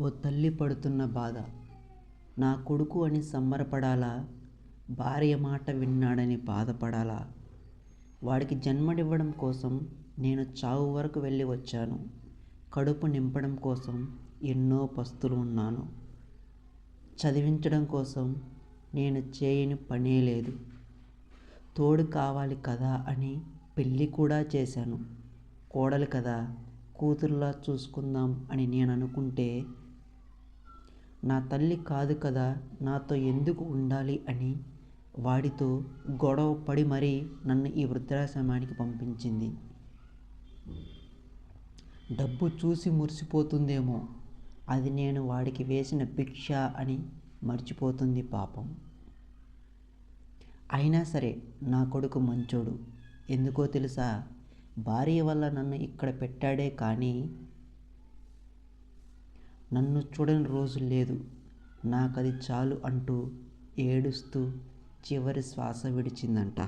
ఓ తల్లి పడుతున్న బాధ. నా కొడుకు అని సంబరపడాలా? భార్య మాట విన్నాడని బాధపడాలా? వాడికి జన్మనివ్వడం కోసం నేను చావు వరకు వెళ్ళి వచ్చాను. కడుపు నింపడం కోసం ఎన్నో పస్తులు ఉన్నాను. చదివించడం కోసం నేను చేయని పనే లేదు. తోడు కావాలి కదా అని పెళ్ళి కూడా చేశాను. కోడలు కదా కూతురులా చూసుకుందాం అని నేను అనుకుంటే నా తల్లి కాదు కదా నాతో ఎందుకు ఉండాలి అని వాడితో గొడవ పడి మరీ నన్ను ఈ వృద్ధాశ్రమానికి పంపించింది. డబ్బు చూసి మురిసిపోతుందేమో అది నేను వాడికి వేసిన భిక్ష అని మర్చిపోతుంది పాపం. అయినా సరే నా కొడుకు మంచోడు. ఎందుకో తెలుసా భార్య వల్ల నన్ను ఇక్కడ పెట్టాడే కానీ నన్ను చూడని రోజు లేదు. నాకది చాలు అంటూ ఏడుస్తూ చివరి శ్వాస విడిచిందంట.